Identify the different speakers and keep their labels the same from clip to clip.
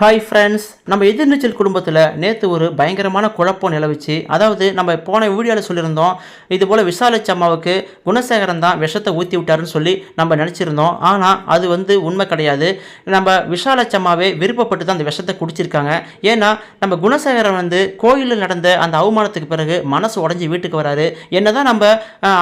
Speaker 1: Hi friends நம்ம எதிர்நீச்சல் குடும்பத்தில் நேற்று ஒரு பயங்கரமான குழப்பம் நிலவிச்சு அதாவது நம்ம போன வீடியோவில் சொல்லியிருந்தோம் இது போல் விசாலட்சி அம்மாவுக்கு குணசேகரன் தான் விஷத்தை ஊற்றி விட்டாருன்னு சொல்லி நம்ம நினச்சிருந்தோம். ஆனால் அது வந்து உண்மை கிடையாது. நம்ம விசாலட்சி அம்மாவே விருப்பப்பட்டு தான் அந்த விஷத்தை குடிச்சிருக்காங்க. ஏன்னா நம்ம குணசேகரன் வந்து கோயிலில் நடந்த அந்த அவமானத்துக்கு பிறகு மனசு உடஞ்சி வீட்டுக்கு வராரு. என்னதான் நம்ம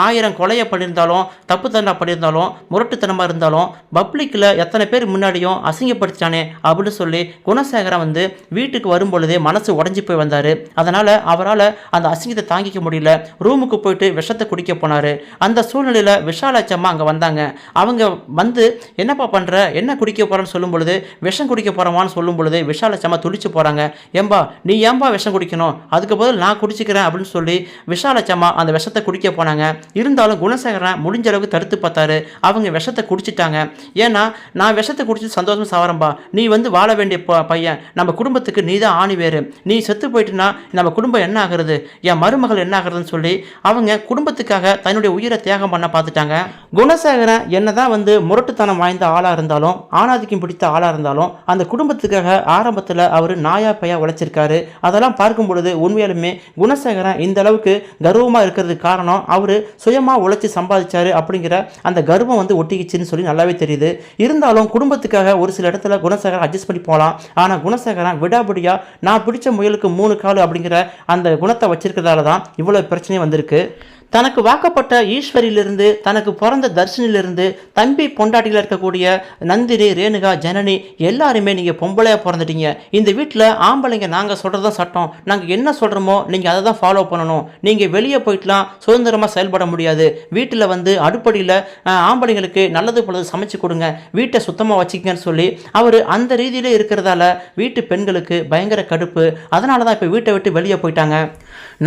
Speaker 1: ஆயிரம் கொலையை பண்ணியிருந்தாலும் தப்பு தண்டா பண்ணியிருந்தாலும் முரட்டுத்தனமாக இருந்தாலும் பப்ளிக்கில் எத்தனை பேர் முன்னாடியும் அசிங்கப்படுத்திட்டானே அப்படின்னு சொல்லி குணசேகரன் வந்து வீட்டுக்கு வரும்பொழுதே மனசு உடஞ்சி போய் வந்தார். அதனால் அவரால் அந்த அசிங்கத்தை தாங்கிக்க முடியல. ரூமுக்கு போயிட்டு விஷத்தை குடிக்க போனார். அந்த சூழ்நிலையில் விஷாலாச்சம்மா அங்கே வந்தாங்க. அவங்க வந்து என்னப்பா பண்ணுற என்ன குடிக்க போகிறேன்னு சொல்லும் பொழுது விஷம் குடிக்க போகிறோமான்னு சொல்லும் பொழுது விஷாலாச்சம்மா துடிச்சு போகிறாங்க ஏம்பா நீ ஏம்பா விஷம் குடிக்கணும்? அதுக்கு பதில் நான் குடிச்சிக்கிறேன் அப்படின்னு சொல்லி விஷாலாச்சம்மா அந்த விஷத்தை குடிக்க போனாங்க. இருந்தாலும் குணசேகரன் முடிஞ்ச அளவுக்கு தடுத்து பார்த்தாரு. அவங்க விஷத்தை குடிச்சிட்டாங்க. ஏன்னா நான் விஷத்தை குடிச்சு சந்தோஷமாக சாவரம்பா நீ வந்து வாழ வேண்டிய பையன் நம்ம குடும்பத்துக்கு நீ தான் ஆணி வேறு. நீ செத்து போயிட்டுனா நம்ம குடும்பம் என்ன ஆகிறது? என் மருமகள் என்ன ஆகுறதுன்னு சொல்லி அவங்க குடும்பத்துக்காக தன்னுடைய உயிரை தியாகம் பண்ண பார்த்துட்டாங்க. குணசேகரன் என்னதான் வந்து முரட்டுத்தனம் வாய்ந்த ஆளாக இருந்தாலும் ஆணாதிக்கம் பிடித்த ஆளாக இருந்தாலும் அந்த குடும்பத்துக்காக ஆரம்பத்தில் அவர் நாயா பையா உழைச்சிருக்காரு. அதெல்லாம் பார்க்கும் பொழுது உண்மையாலுமே குணசேகரன் இந்த அளவுக்கு கர்வமாக இருக்கிறதுக்கு காரணம் அவர் சுயமாக உழைச்சி சம்பாதிச்சாரு அப்படிங்கிற அந்த கர்வம் வந்து ஒட்டிக்கிச்சுன்னு சொல்லி நல்லாவே தெரியுது. இருந்தாலும் குடும்பத்துக்காக ஒரு சில இடத்துல குணசேகரன் அட்ஜஸ்ட் பண்ணி போகலாம். ஆனால் குணசேகரன் விடாபிடியாக நான் பிடிச்ச முயலுக்கு மூணு கால் அப்படிங்கிற அந்த குணத்தை வச்சிருக்கிறதால தான் இவ்வளோ பிரச்சனையும் வந்திருக்கு. தனக்கு வாக்கப்பட்ட ஈஸ்வரியிலிருந்து தனக்கு பிறந்த தர்ஷனிலிருந்து தம்பி பொண்டாட்டியில் இருக்கக்கூடிய நந்தினி ரேணுகா ஜனனி எல்லாருமே நீங்கள் பொம்பளையாக பிறந்துட்டீங்க. இந்த வீட்டில் ஆம்பளைங்க நாங்கள் சொல்கிறது தான் சட்டம். நாங்கள் என்ன சொல்கிறோமோ நீங்கள் அதை தான் ஃபாலோ பண்ணணும். நீங்கள் வெளியே போயிட்டுலாம் சுதந்திரமாக செயல்பட முடியாது. வீட்டில் வந்து அடுப்படியில் ஆம்பளைங்களுக்கு நல்லது பொழுது சமைச்சு கொடுங்க. வீட்டை சுத்தமாக வச்சுக்கங்கன்னு சொல்லி அவர் அந்த ரீதியிலே இருக்கிறதால வீட்டு பெண்களுக்கு பயங்கர கடுப்பு. அதனால தான் இப்போ வீட்டை விட்டு வெளியே போயிட்டாங்க.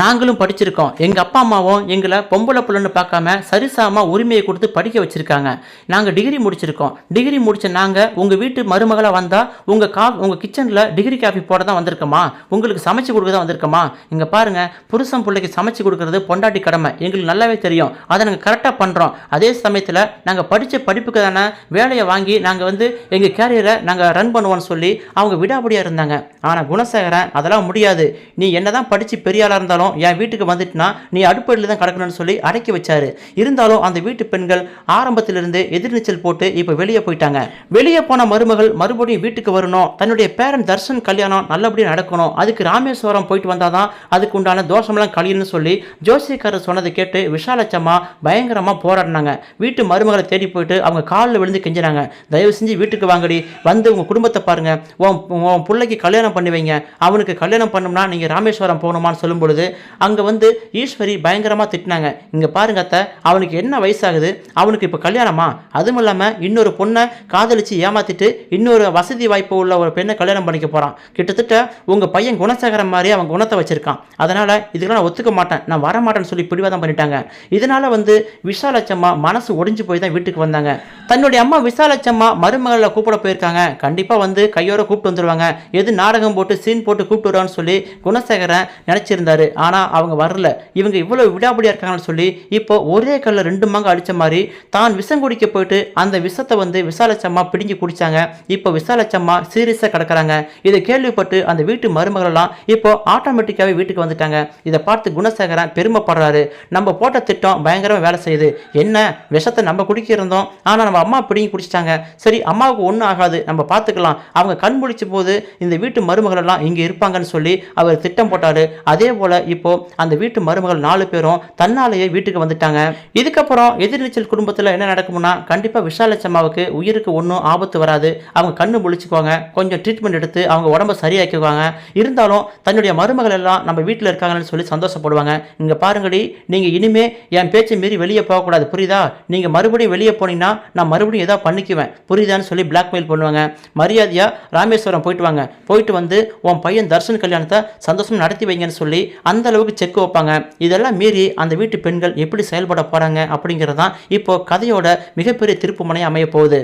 Speaker 1: நாங்களும் படிச்சிருக்கோம். எங்கள் அப்பா அம்மாவும் எங்களை பொம்பளை புள்ளன்னு பார்க்காம சரிசாமா உரிமையை கொடுத்து படிக்க வச்சுருக்காங்க. நாங்கள் டிகிரி முடிச்சிருக்கோம். டிகிரி முடிச்ச நாங்கள் உங்கள் வீட்டு மருமகளாக வந்தால் உங்கள் கா உங்கள் கிச்சனில் டிகிரி காஃபி போட தான் வந்திருக்கோமா? உங்களுக்கு சமைச்சு கொடுக்க தான் வந்திருக்கோமா? இங்கே பாருங்கள் புருஷன் பிள்ளைக்கு சமைச்சு கொடுக்கறது பொண்டாட்டி கடமை. எங்களுக்கு நல்லாவே தெரியும். அதை நாங்கள் கரெக்டாக பண்ணுறோம் அதே சமயத்தில் நாங்கள் படித்த படிப்புக்கு தானே வேலையை வாங்கி நாங்கள் வந்து எங்கள் கேரியரை நாங்கள் ரன் பண்ணுவோம்னு சொல்லி அவங்க விடாபடியாக இருந்தாங்க. ஆனால் குணசேகரன் அதெல்லாம் முடியாது. நீ என்னதான் படித்து பெரிய ஆளாக இருந்தாலும் என் வீட்டுக்கு வந்துட்டுனா நீ அடுப்படியில் தான் கிடக்கணும்னு சொல்லி அடக்கி வச்சாரு. இருந்தாலும் அந்த வீட்டு பெண்கள் ஆரம்பத்திலிருந்து எதிர்நீச்சல் போட்டு இப்போ வெளியே போயிட்டாங்க. வெளியே போன மருமகள் மறுபடியும் வீட்டுக்கு வரணும். தன்னுடைய பேரன் தர்ஷன் கல்யாணம் நல்லபடியாக நடக்கணும். அதுக்கு ராமேஸ்வரம் போயிட்டு வந்தாதான் அதுக்கு உண்டான தோஷமெல்லாம் கழியும்னு சொல்லி ஜோசியக்காரர் சொன்னதை கேட்டு விஷாலச்சம்மா பயங்கரமாக போராடினாங்க. வீட்டு மருமகளை தேடி போயிட்டு அவங்க காலில் விழுந்து கெஞ்சினாங்க. தயவு செஞ்சு வீட்டுக்கு வாங்கடி. வந்து உங்கள் குடும்பத்தை பாருங்க. உன் உன் பிள்ளைக்கு கல்யாணம் பண்ணி வைங்க. அவனுக்கு கல்யாணம் பண்ணோம்னா நீங்கள் ராமேஸ்வரம் போகணுமான்னு சொல்லும் பொழுது அங்கே வந்து ஈஸ்வரி பயங்கரமாக திட்டினாங்க. இங்கே பாருங்க அத்தை அவனுக்கு என்ன வயசாகுது? அவனுக்கு இப்போ கல்யாணமா? அதுவும் இல்லாமல் இன்னொரு பொண்ணை காதலிச்சு ஏமாத்திட்டு இன்னொரு வசதி வாய்ப்பு உள்ள ஒரு பெண்ணை கல்யாணம் பண்ணிக்க போகிறான் கிட்டத்தட்ட உங்கள் பையன் குணசேகரம் மாதிரி அவன் குணத்தை வச்சிருக்கான். அதனால் இதுக்கெல்லாம் நான் ஒத்துக்க மாட்டேன். நான் வர மாட்டேன்னு சொல்லி பிடிவாதம் பண்ணிட்டாங்க. இதனால் வந்து விசாலட்சம்மா மனசு ஒடிஞ்சு போய் தான் வீட்டுக்கு வந்தாங்க. தன்னுடைய அம்மா விசாலட்சம்மா மருமகளை கூப்பிட போயிருக்காங்க. கண்டிப்பாக வந்து கையோட கூப்பிட்டு வந்துருவாங்க. எது நாடகம் போட்டு சீன் போட்டு கூப்பிட்டு வருவான்னு சொல்லி குணசேகரன் நினச்சிருந்தாரு. ஆனால் அவங்க வரல. இவங்க இவ்வளோ விடாபடியாக இருக்காங்கன்னு சொல்லி இப்போ ஒரே கல்ல ரெண்டு மாங்க அடித்த மாதிரி தான் விஷம் குடிக்க போயிட்டு அந்த விஷத்தை வந்து விசாலட்சம்மா பிடிங்கி குடிச்சாங்க. இப்போ விசாலட்சம்மா சீரியஸாக கிடக்கிறாங்க. இதை கேள்விப்பட்டு அந்த வீட்டு மருமகளெல்லாம் இப்போ ஆட்டோமேட்டிக்காகவே வீட்டுக்கு வந்துட்டாங்க. இதை பார்த்து குணசேகரன் பெருமைப்படுறாரு. நம்ம போட்ட திட்டம் பயங்கரமாக வேலை செய்யுது. என்ன? விஷத்தை நம்ம குடிக்க இருந்தோம். ஆனால் நம்ம அம்மா பிடிங்கி குடிச்சிட்டாங்க. சரி அம்மாவுக்கு ஒன்றும் ஆகாது. நம்ம பார்த்துக்கலாம் அவங்க கண் முழிச்ச போது இந்த வீட்டு மருமகள் எல்லாம் இங்கே இருப்பாங்கன்னு சொல்லி அவர் திட்டம் போட்டாரு. அதே போல் இப்போ அந்த வீட்டு மருமகள் நாலு பேரும் தன்னாலேயே வீட்டுக்கு வந்துட்டாங்க. இதுக்கப்புறம் எதிர்நீச்சல் குடும்பத்தில் என்ன நடக்கும்னா கண்டிப்பாக விஷாலச்சம்மாவுக்கு உயிருக்கு ஒன்றும் ஆபத்து வராது. அவங்க கண்ணு முழிச்சுக்குவாங்க. கொஞ்சம் ட்ரீட்மெண்ட் எடுத்து அவங்க உடம்ப சரியாக்கிக்குவாங்க. இருந்தாலும் தன்னுடைய மருமகள் எல்லாம் நம்ம வீட்டில் இருக்காங்கன்னு சொல்லி சந்தோஷப்படுவாங்க. இங்கே பாருங்கடி நீங்கள் இனிமே என் பேச்சை மீறி வெளியே போகக்கூடாது. புரியுதா? நீங்கள் மறுபடியும் வெளியே போனீங்கன்னா நான் மறுபடியும் ஏதாவது பண்ணிக்குவேன். புரியுதான்னு சொல்லி பிளாக்மெயில் பண்ணுவாங்க. மரியாதையாக ராமேஸ்வரம் போயிட்டு வாங்க. போயிட்டு வந்து உன் பையன் தர்ஷன் கல்யாணத்தை சந்தோஷம் நடத்தி வைங்கன்னு சொல்லி அந்த அளவுக்கு செக் வைப்பாங்க. இதெல்லாம் மீறி அந்த வீட்டு பெண்கள் எப்படி செயல்பட போகிறாங்க அப்படிங்கிறதான் இப்போ கதையோட மிகப்பெரிய திருப்புமனை அமைய போகுது.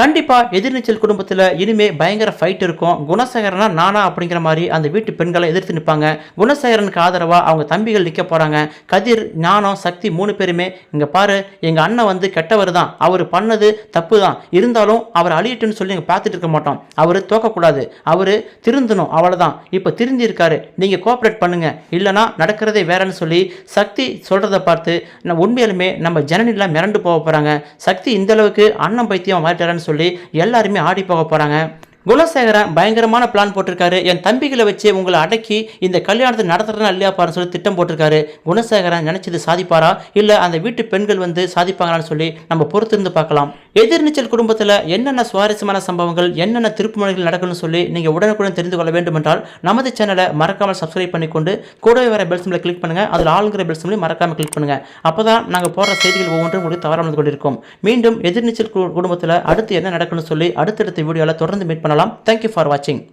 Speaker 1: கண்டிப்பாக எதிர்நீச்சல் குடும்பத்தில் இனிமே பயங்கர ஃபைட் இருக்கும். குணசேகரனா நானா அப்படிங்கிற மாதிரி அந்த வீட்டு பெண்களை எதிர்த்து நிற்பாங்க குணசேகரனுக்கு ஆதரவாக அவங்க தம்பிகள் நிற்க போகிறாங்க கதிர் ஞானம் சக்தி மூணு பேருமே இங்கே பாரு எங்கள் அண்ணன் வந்து கெட்டவர் தான். அவர் பண்ணது தப்பு தான் இருந்தாலும் அவர் அழியட்டுன்னு சொல்லி நீங்கள் பார்த்துட்டு இருக்க மாட்டோம். அவர் தோக்கக்கூடாது. அவர் திருந்தணும். அவ்வளோதான் இப்போ திருந்தி இருக்காரு. நீங்கள் கோஆப்ரேட் பண்ணுங்க. இல்லைனா நடக்கிறதே வேறன்னு சொல்லி சக்தி சொல்கிறத பார்த்து நான் உண்மையிலுமே நம்ம ஜனனிலாம் மிரண்டு போக போகிறாங்க சக்தி இந்த அளவுக்கு அண்ணன் பைத்தியம் மாறிட்டாரன்னு சொல்லி எல்லாருமே ஆடி போக போகிறாங்க குலசேகரன் பயங்கரமான பிளான் போட்டிருக்காரு. என் தம்பிகளை வச்சு உங்களை அடக்கி இந்த கல்யாணத்தை நடத்துறதா இல்லையா பாருன்னு சொல்லி திட்டம் போட்டிருக்காரு. குணசேகரன் நினைச்சது சாதிப்பாரா? இல்லை அந்த வீட்டு பெண்கள் வந்து சாதிப்பாங்களான்னு சொல்லி நம்ம பொறுத்திருந்து பார்க்கலாம். எதிர்நீச்சல் குடும்பத்தில் என்னென்ன சுவாரஸ்யமான சம்பவங்கள் என்னென்ன திருப்புமுனைகள் நடக்கணும்னு சொல்லி நீங்கள் உடனுக்குடன் தெரிந்து கொள்ள வேண்டும் என்றால் நமது சேனலை மறக்காமல் சப்ஸ்கிரைப் பண்ணிக்கொண்டு கூடவே வர பெல் சிம்மில் கிளிக் பண்ணுங்கள் அதில் ஆளுங்கிற பெல் சிம்லையும் மறக்காமல் கிளிக் பண்ணுங்கள் அப்போ தான் நாங்கள் போடுற செய்திகள் ஒவ்வொன்றும் உங்களுக்கு தவறாமல் கொண்டிருக்கும். மீண்டும் எதிர்நீச்சல் கு- குடும்பத்தில் அடுத்து என்ன நடக்கணும்னு சொல்லி அடுத்தடுத்த வீடியோவில் தொடர்ந்து மீட் பண்ணலாம் தேங்க்யூ ஃபார் வாட்சிங்